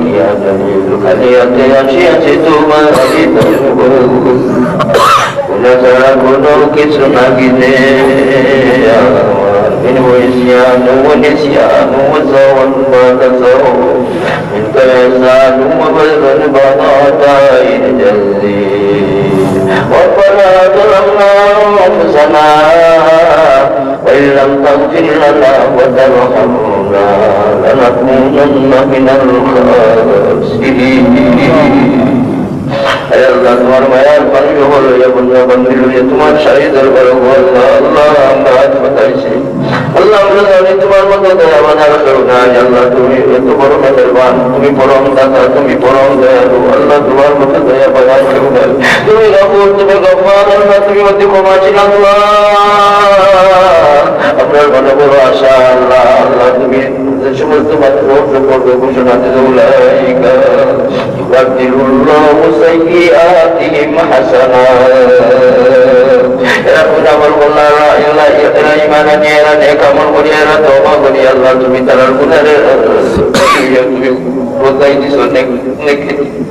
ইয়া জলিল খালিয়াতে আসি আছে তোমার কোনো ছাড়া কোনো কিছু নাগিনে من وإسيان ونسيان وزوى وكسر منك يزال وبذل بطاطين جليل ربنا ظلمنا أنفسنا وإن لم تغفر لنا وترحمنا لنكونن من الخاسرين আল্লাহ তোমার মায়ার পানি হল বন্ধু বন্ধু তোমার শাহী দরবার আল্লাহ আল্লাহ আমরা হাত পাতাইছি আল্লাহ আমরা জানি তোমার মতো দয়া বানার নাই আল্লাহ তুমি এত বড় মেহরবান তুমি পরম দাতা তুমি পরম দয়ালু আল্লাহ তোমার মতো দয়া বানার কেউ নাই তুমি গফুর তুমি গফার আল্লাহ তুমি অতি ক্ষমাশীল আল্লাহ আপনার মনে বড় আশা আল্লাহ আল্লাহ তুমি যে সমস্ত মানুষ করবে ঘোষণা দিল তুমি তার গুণের তুমি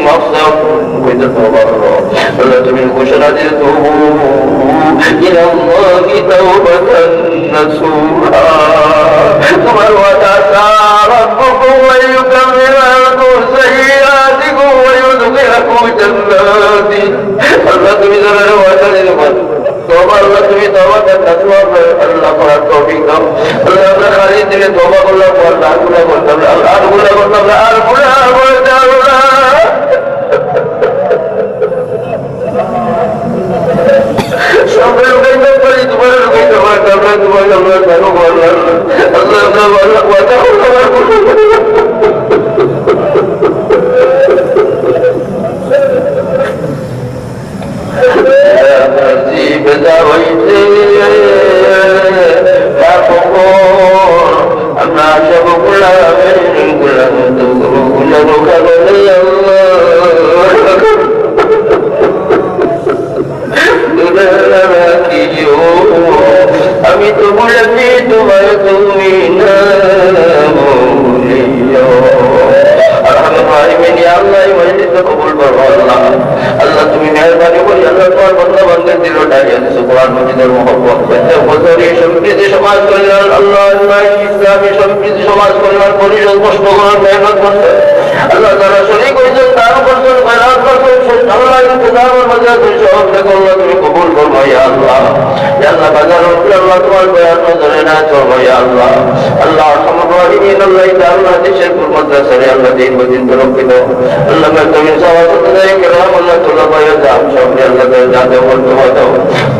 কইছো মাফ দাও কইছো তওবা করো আল্লাহ তুমি ঘোষণা দিয়ে বেদা হইতে আমরা সব গুলামের গুলাম তো গুলো আল্লাহ ইসলামী সম্প্রীতি সমাজ কল্যাণ পরিষদ কষ্ট করার মেহনত করছে। আল্লাহ তারা শরীর করেছেন দান করছেন মেহনত করছেন আল্লাহ ইন্তজামের মধ্যে তুমি সব দেখো তুমি কবুল করব আল্লাহ। আল্লাহ, বাজার আল্লাহ তোমার বয়ান নজরে না চলবো আল্লাহ। আল্লাহ সমগ্রহীন আল্লাহ আল্লাহ দেশের মাদ্রাসারে আল্লাহ দিন বদিন তরফিত আল্লাহ তুমি সভাপতি কেরাম আল্লাহ তোলা বয়ান দাম সব আল্লাহ যাতে বলতে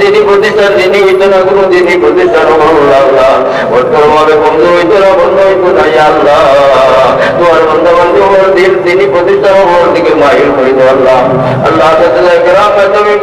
দিনই প্রতিষ্ঠান হইতো না কোনো দিনই প্রতিষ্ঠান আল্লাহ বর্তমানে বন্ধ হইতো না বন্ধ হইতো না আল্লাহ। তোমার বন্ধ বন্ধ দিন দিনই প্রতিষ্ঠান হওয়ার দিকে মাহির দো আল্লাহ। আল্লাহ তুমি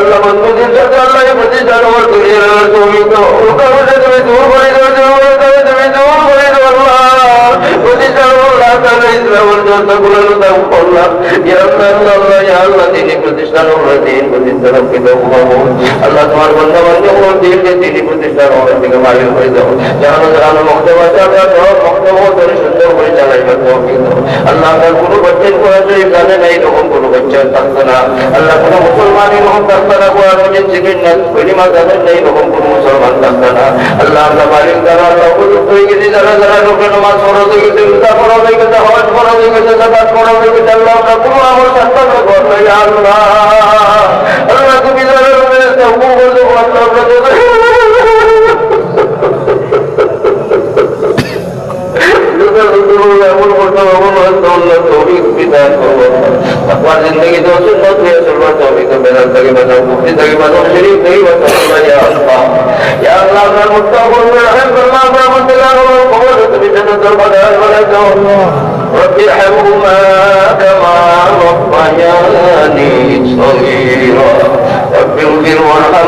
আল্লাহ বন্ধু দিন সাথে আল্লাহ প্রতিষ্ঠান হওয়ার তুমি তো তুমি দূর করে দেবে তুমি দূর করে দেবো আল্লাহ। আল্লাহ তাহলে ইসলামের যতগুলো করলাম আল্লাহ আল্লাহ তিনি প্রতিষ্ঠান হলো দিন প্রতিষ্ঠান আল্লাহ তোমার বান্ধব দিন প্রতিষ্ঠান জানো মক্তব্য আমরা সব মক্তব্য ধরে সুন্দর করে চালাইবার তৌফিক দাও আল্লাহ আপনার কোনো বাচ্চার কোরআন শরীফ জানে না এরকম কোনো বাচ্চা থাকতো না আল্লাহ কোনো মুসলমান এরকম থাকতো না কোরআন মজিদ শিখেন না কলিমা জানেন না এরকম কোনো মুসলমান থাকতো না আল্লাহ আমরা মালিক দ্বারা আল্লাহ উপযুক্ত হয়ে গেছি যারা যারা লোকের নামাজ ফরজ হয়ে গেছে রোজা ফরজ হয়ে গেছে হজ ফরজ হয়ে গেছে জাকাত ফরজ হয়ে গেছে আল্লাহ আমরা কোনো আমল থাকতো না করল আল্লাহ আল্লাহ তুমি যারা লোকের হুকুম করছ আল্লাহ আমরা এমন করতে এমন আল্লাহ তৌফিক বিধান করবো আপনার জিন্দগি তো সুন্নত হয়ে চলবার তৌফিক বেদান থেকে বাঁচাও মুক্তি থেকে বাঁচাও শরীফ থেকে বাঁচাও আল্লাহ ইয়া আল্লাহ ইয়া আল্লাহ আপনার মুক্তা করবে রহম করলাম আপনার মধ্যে লাগাবো খবর তুমি জানার দরবার বানাই দাও رب ارحمهما كما ربياني صغيرا رب اغفر وارحم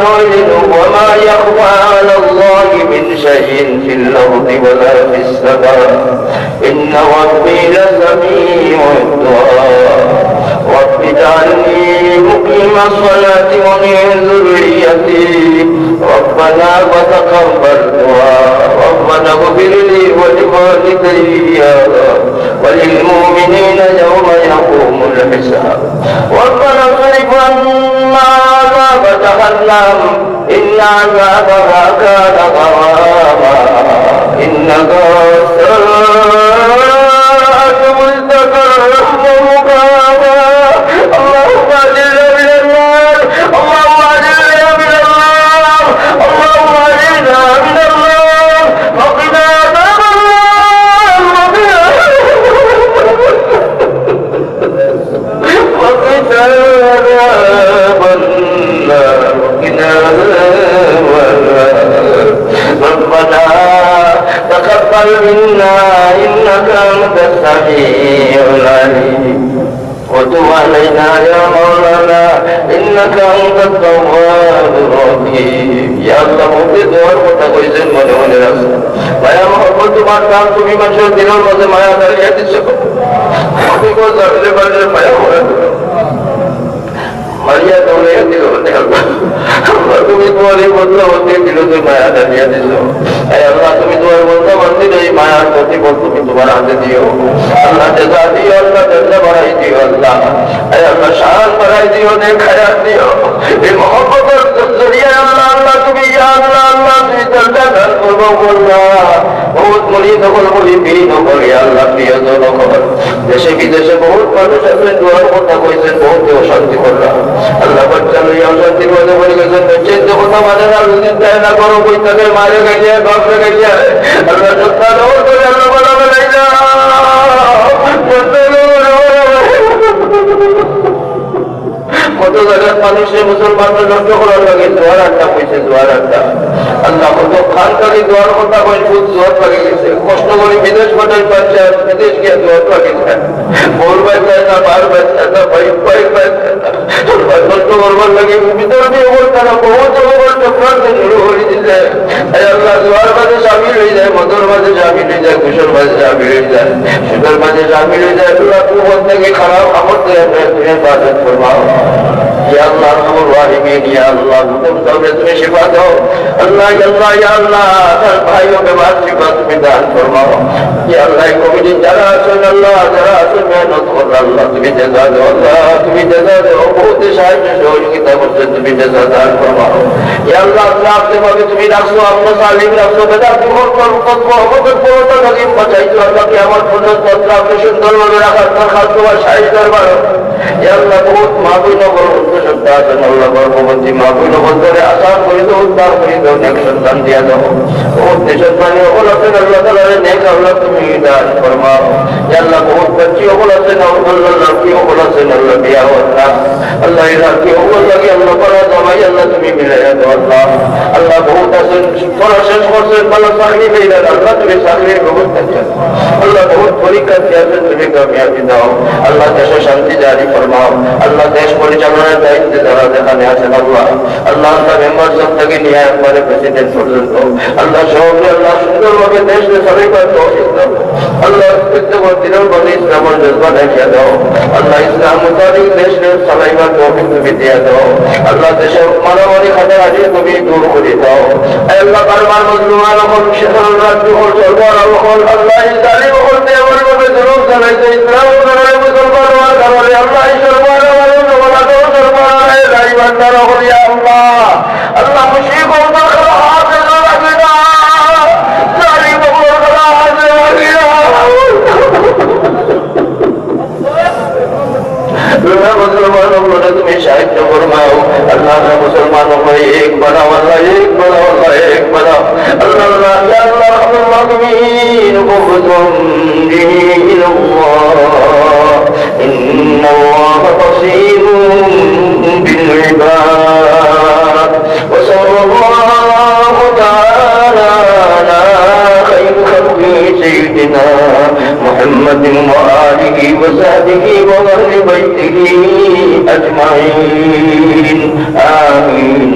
وما نعلن وما يخفى على الله من شيء في الأرض ولا في السماء. إن ربي لسميع الدعاء. رب اجعلني مقيم الصلاة ومن ذريتي. ربنا وتقبل دعاء. ربنا اغفر لي ولوالدي جهنم إن عذابها كان غراما إنها ساءت انت السميع العليم وتب علينا يا مولانا انك انت التواب الرحيم يا الله মুক্তি দোয়ার কথা কইছেন মনে মনে রাখো মায়া মহব্বত তোমার নাম তুমি মানুষের দিনের মধ্যে মায়া দাঁড়িয়ে দিচ্ছ আমি কোন জানলে পারলে মায়া মনে মারিয়া দৌড়ে দিল তুমি তোমার এই বন্ধু দিল তুমি মায়া দাঁড়িয়ে দিল। আল্লাহ তুমি তোমার বন্ধু বন্ধু এই মায়ার প্রতি তুমি তোমার হাতে দিও। আল্লাহ জেজা দিও, আল্লাহ জেজা বাড়াই দিও, আল্লাহ। আল্লাহ, শান বাড়াই দিও, নে খায়াত দিও। এই মহব্বতের জরিয়া আল্লাহ আল্লাহ তুমি, আল্লাহ আল্লাহ, তুমি জলদা দান করব বললা বহুত মরিদ বীর নকল ইয়া আল্লাহ প্রিয় নকল দেশে বিদেশে বহুত মানুষ আপনি দোয়ার কথা কইছেন বহুত অশান্তি করলাম আল্লাহ বাচ্চা লইয়া অশান্তির মধ্যে বলে গেছেন চিন্তা কথা মানে না যদি দেয় না করো বই মারে গেছে বাপরে গেছে আল্লাহ সত্তা করে আল্লাহ বলা বেলাই না কত জায়গার মানুষের মুসলমানরা নষ্ট করার লাগে জোয়ার আড্ডা পয়সা জোয়ার আড্ডা। আল্লাহ কত খান কালি জোয়ার কথা কই খুব জোয়ার লাগে খারাপ আমর দিয়ে ফরমাও يا সালিহিন ইয়া আল্লাহ হুকুম করবে তুমি সেবা দাও। আল্লাহ আল্লাহ, ইয়া আল্লাহ, তার ভাই ও বেবার তুমি দান করবাও ইয়া আল্লাহ কমিটি যারা আছেন, আল্লাহ, যারা আছেন, মেহনত আল্লাহ, তুমি জেজা দাও, আল্লাহ, তুমি জেজা দাও। বহুত সাহায্য সহযোগিতা করছে তুমি জেজা দান করবাও ইয়া আল্লাহ আল্লাহ আপনি ভাবে তুমি রাখছো আল্লাহ সালিম রাখছো বেদা তোমার কর্মকর্ম অবগত করো নদীম বাঁচাইছো। আল্লাহ কি আমার পর্যন্ত আপনি সুন্দরভাবে রাখার দরকার তোমার সাহায্য করবার আল্লাহ বহুত মাহবুব নগর সত্তা আছেন আল্লাহ গর্ভবতী মাহবুব বলতে আশা করি তো উদ্ধার করি তো নেক সন্তান দিয়া দাও বহুত নেক আল্লাহ তুমি দান ফরমাও ইয়া আল্লাহ বহুত বাচ্চি অকল আছেন আল্লাহ লড়কি অকল আছেন আল্লাহ বিয়া আল্লাহ আল্লাহ এই রাখি অকল লাগে আল্লাহ করা জমাই আল্লাহ তুমি মিলাইয়া দাও আল্লাহ আল্লাহ বহুত আছেন পড়া শেষ করছেন ভালো চাকরি পেয়ে আল্লাহ তুমি চাকরির ব্যবস্থা দিও আল্লাহ বহুত পরীক্ষা দিয়েছেন তুমি কামিয়াবি দাও আল্লাহ দেশে শান্তি জারি ফরমাও আল্লাহ দেশ পরিচালনার দায়িত্বে যারা যেখানে আছেন আল্লাহ আল্লাহ আল্লাহ মেম্বার সব থেকে নিয়ে একবারে প্রেসিডেন্ট পর্যন্ত আল্লাহ সহকে আল্লাহ সুন্দরভাবে দেশকে সবাই আল্লাহ দিনের মধ্যে ইসলামের জজবা দেখিয়ে দাও আল্লাহ ইসলাম মোতাবিক দেশকে চালাইবার তৌফিক তুমি দিয়ে দাও আল্লাহ দেশের মারামারি খাতে তুমি দূর করে দাও আল্লাহ বারবার মজলুমান হল শেখর রাজ্য হল সরকার হল আল্লাহ ইসলামী হল দেওয়ার ভাবে জরুর জানাইছে ইসলাম মুসলমান হওয়ার কারণে আল্লাহ সরকার ভান্ডার হল আল্লাহ আল্লাহ মুশিক হল अल्लाह मुसलमानों को एक बनाओ अल्लाह एक बनाओ अल्लाह एक बनाओ अल्लाह अल्लाह अल्लाह को तुम दीन अल्लाह इन्ना अल्लाह बसीर बिल इबाद سيدنا محمد وآله وصحبه وأهل بيته أجمعين آمين